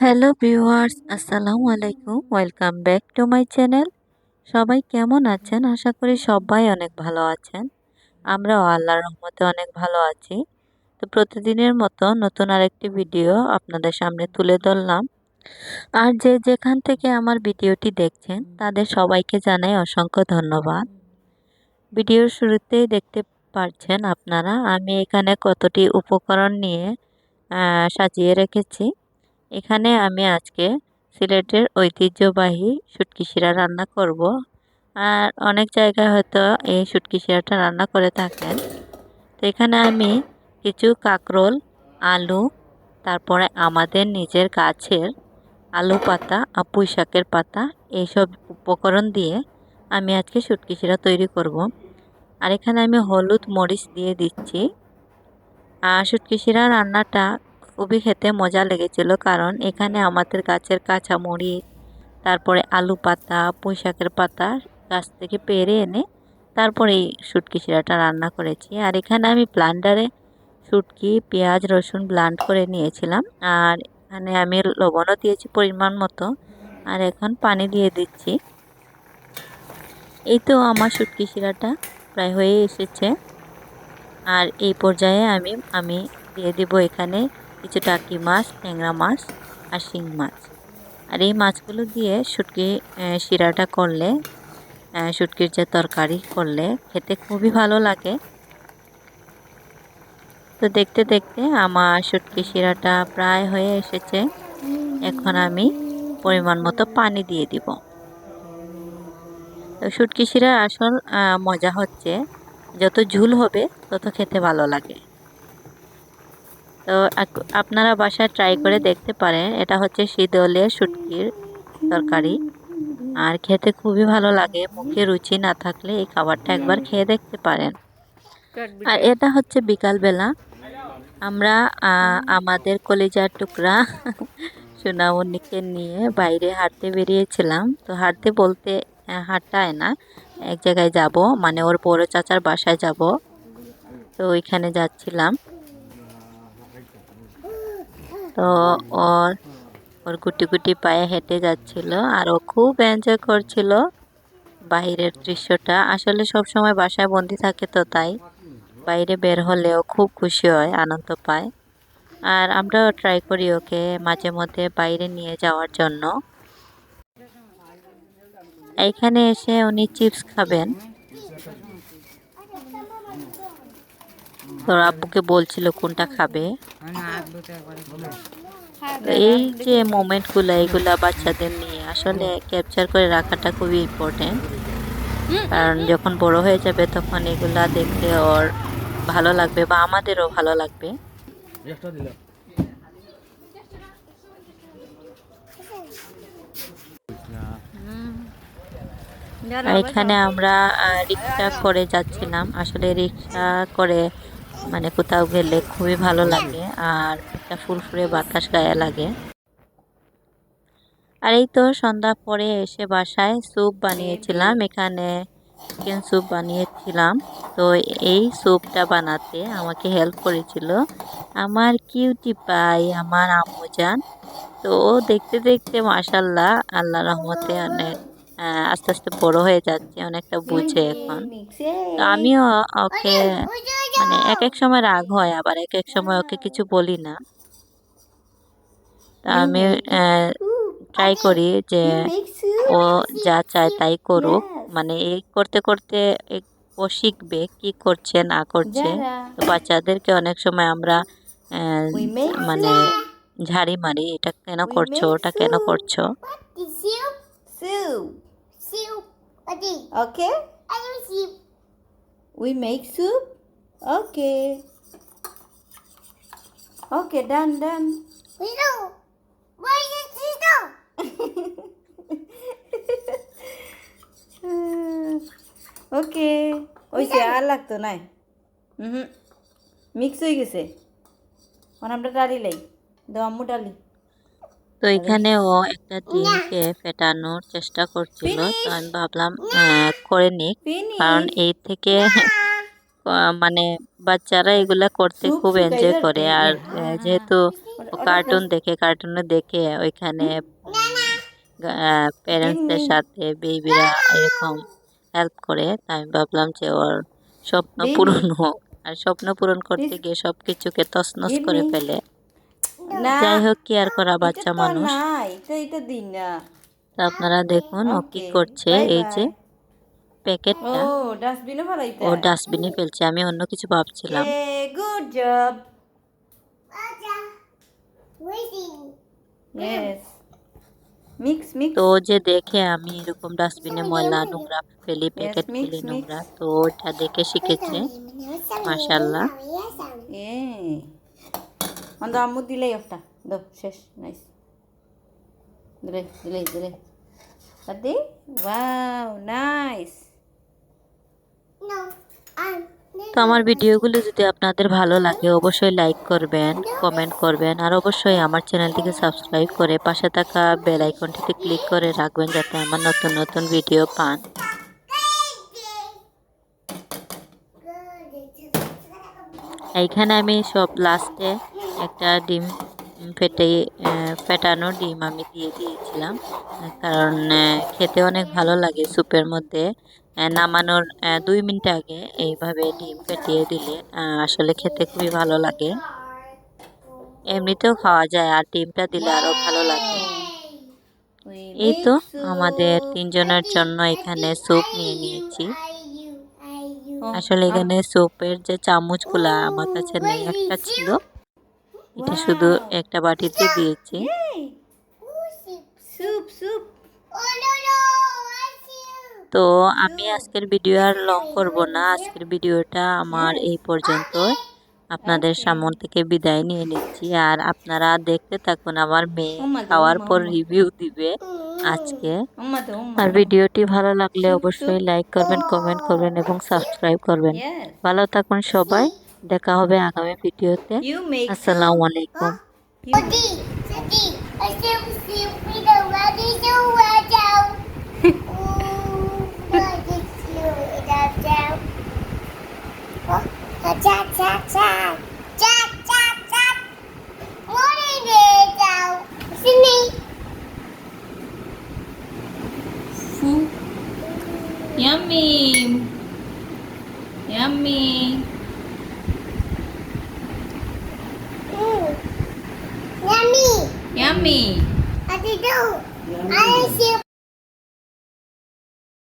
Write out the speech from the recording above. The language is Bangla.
হ্যালো ভিউয়ার্স, আসসালামু আলাইকুম। Welcome back to my channel. সবাই কেমন আছেন? আশা করি সবাই অনেক ভালো আছেন। আমরাও আল্লাহর রহমতে অনেক ভালো আছি। তো প্রতিদিনের মতো নতুন আরেকটি ভিডিও আপনাদের সামনে তুলে ধরলাম। আর যে যেখান থেকে আমার ভিডিওটি দেখছেন, তাদের সবাইকে জানাই অসংখ্য ধন্যবাদ। ভিডিওর শুরুতেই দেখতে পারছেন আপনারা, আমি এখানে কতটি উপকরণ নিয়ে সাজিয়ে রেখেছি। এখানে আমি আজকে সিলেটের ঐতিহ্যবাহী শুটকি শিরা রান্না করব। আর অনেক জায়গায় হয়তো এই শুটকি শিরাটা রান্না করে থাকেন। তো এখানে আমি কিছু কাকরোল, আলু, তারপরে আমাদের নিজের গাছের আলু পাতা আর পুঁই শাকের পাতা এইসব উপকরণ দিয়ে আমি আজকে শুটকি শিরা তৈরি করব। আর এখানে আমি হলুদ মরিচ দিয়ে দিচ্ছি। আর শুটকি শিরা রান্নাটা খুবই খেতে মজা লেগেছিল কারণ এখানে আমাদের গাছের কাঁচা মরিচ তারপরে আলু পাতা পুঁই শাকের পাতা গাছ থেকে পেরে এনে তারপরে এই শুটকি শিরাটা রান্না করেছি। আর এখানে আমি ব্লান্ডারে শুটকি, পেঁয়াজ, রসুন ব্লান্ড করে নিয়েছিলাম। আর এখানে আমি লবণও দিয়েছি পরিমাণ মতো। আর এখন পানি দিয়ে দিচ্ছি। এই তো আমার শুটকি শিরাটা প্রায় হয়ে এসেছে। আর এই পর্যায়ে আমি আমি দিয়ে দিব এখানে কিছু টাকি মাছ, ট্যাংরা মাছ আর শিং মাছ। আর এই মাছগুলো দিয়ে শুটকি শিরাটা করলে শুটকির যে তরকারি করলে খেতে খুবই ভালো লাগে। তো দেখতে দেখতে আমার শুটকি শিরাটা প্রায় হয়ে এসেছে। এখন আমি পরিমাণ মতো পানি দিয়ে দিব। তো শুটকি আসল মজা হচ্ছে, যত ঝুল হবে তত খেতে ভালো লাগে। তো আপনারা বাসায় ট্রাই করে দেখতে পারেন। এটা হচ্ছে শীতলে শুটকির তরকারি। আর খেতে খুবই ভালো লাগে, মুখে রুচি না থাকলে এই খাবারটা একবার খেয়ে দেখতে পারেন। আর এটা হচ্ছে বিকালবেলা। আমরা আমাদের কলেজার টুকরা সোনামণিকে নিয়ে বাইরে হাঁটতে বেরিয়েছিলাম। তো হাঁটতে বলতে হাঁটায় না, এক জায়গায় যাব। মানে ওর বড় চাচার বাসায় যাব। তো ওইখানে যাচ্ছিলাম। তো ওর ওর গুটি গুটি পায়ে হেঁটে যাচ্ছিল আর ও খুব এনজয় করছিল বাইরের দৃশ্যটা। আসলে সব সময় বাসায় বন্দি থাকে তো তাই। বাইরে বের হলেও খুব খুশি হয়, আনন্দ পায়। আর আমরাও ট্রাই করি ওকে মাঝে মধ্যে বাইরে নিয়ে যাওয়ার জন্য। এইখানে এসে উনি চিপস খাবেন। তোর আব্বুকে বলছিল কোনটা খাবে। এই যে মোমেন্টগুলো এইগুলা বাচ্চাদের নিয়ে আসলে ক্যাপচার করে রাখাটা খুবই ইম্পর্টেন্ট কারণ যখন বড় হয়ে যাবে তখন এগুলা দেখতে ওর ভালো লাগবে বা আমাদেরও ভালো লাগবে। এখানে আমরা রিক্সা করে যাচ্ছিলাম। আসলে রিক্সা করে মানে কোথাও গেলে খুবই ভালো লাগে আর একটা ফুরফুরে বাতাস গায়ে লাগে। আর এই তো সন্ধ্যা পরে এসে বাসায় স্যুপ বানিয়েছিলাম, এখানে চিকেন স্যুপ বানিয়েছিলাম। তো এই স্যুপটা বানাতে আমাকে হেল্প করেছিল আমার কিউটি পাই আমার আম্মুজান তো দেখতে দেখতে মাসাল্লাহ আল্লাহ রহমতে অনেক আস্তে আস্তে বড় হয়ে যাচ্ছে, অনেকটা বুঝে এখন। তো আমিও ওকে মানে এক এক সময় রাগ হয় আবার এক এক সময় ওকে কিছু বলি না। তা আমি ট্রাই করি যে ও যা চায় তাই করুক। মানে এই করতে করতে ও শিখবে কি করছে না করছে। তো বাচ্চাদেরকে অনেক সময় আমরা মানে ঝাড়ি মারি এটা কেন করছ? ওটা কেন করছ? ওকে We make soup? Okay. Okay, done, done. ওকে ওইসে আর লাগতো নাই। হুম মিক্স হয়ে গেছে। মানে আমরা ডালি লাই। দাও আম্মু ডালি। তো এখানে ও একটা ডিমকে ফেটানোর চেষ্টা করছিল তো আমি ভাবলাম করে নিক। কারণ এই থেকে মানে বাচ্চারা এগুলা করতে খুব এনজয় করে। আর যেহেতু কার্টুন দেখে কার্টুনে দেখে ওইখানে প্যারেন্টসদের সাথে বেবিরা এরকম হেল্প করে। তাই আমি ভাবলাম যে ওর স্বপ্ন পূরণ হোক। আর স্বপ্ন পূরণ করতে গিয়ে সব কিছুকে তছনছ করে ফেলে। যাই হোক কি আর করা বাচ্চা মানুষ? আপনারা দেখুন ও কি করছে। এই যে প্যাকেটটা। ডাস্টবিনে ফেলাইতে? ও ডাস্টবিনে ফেলছে। আমি অন্য কিছু ভাবছিলাম। Good job. মিক্স মিক্স তো ও যে দেখে আমি এরকম ডাস্টবিনে ময়লা নোংরা ফেলি প্যাকেট ফেলি নোংরা তো ওটা দেখে শিখেছে। মাশাল্লাহ এ। আম্মু দিলেই একটা দো শেষ নাইস। দিলে দিলে দিলে। দাদি ওয়াও নাইস। তো আমার ভিডিওগুলো যদি আপনাদের ভালো লাগে, অবশ্যই লাইক করবেন কমেন্ট করবেন, আর অবশ্যই আমার চ্যানেলটিকে সাবস্ক্রাইব করে পাশে থাকা বেল আইকনটিতে ক্লিক করে রাখবেন যাতে আমার নতুন নতুন ভিডিও পান। এইখানে আমি সব লাস্টে একটা ডিম ফেটে ফেটানো ডিম আমি দিয়ে দিয়েছিলাম, কারণ খেতে অনেক ভালো লাগে স্যুপের মধ্যে। নামানোর দুই মিনিট আগে এইভাবে ডিম ফেটিয়ে দিলে আসলে খেতে খুবই ভালো লাগে। এমনিতেও খাওয়া যায় আর ডিমটা দিলে আরও ভালো লাগে। এই তো আমাদের তিনজনের জন্য এখানে স্যুপ নিয়ে নিয়েছি। আসলে এখানে স্যুপের যে চামচগুলা আমার কাছে নেই, একটা ছিল। এটা শুধু একটা বাটিতে দিয়েছি। স্যুপ তো আমি আজকের ভিডিও আর লং করব না। আজকের ভিডিওটা আমার এই পর্যন্ত। আপনাদের সামন থেকে বিদায় নিয়ে নিচ্ছি। আর আপনারা দেখতে থাকুন আমার মেয়ে খাওয়ার পর রিভিউ দিবে আজকে। তো উম্মা আর ভিডিওটি ভালো লাগলে অবশ্যই লাইক করবেন কমেন্ট করবেন এবং সাবস্ক্রাইব করবেন। ভালো থাকুন সবাই। দেখা হবে আগামী ভিডিওতে। আসসালামু আলাইকুম। You Cha Mummy. I do.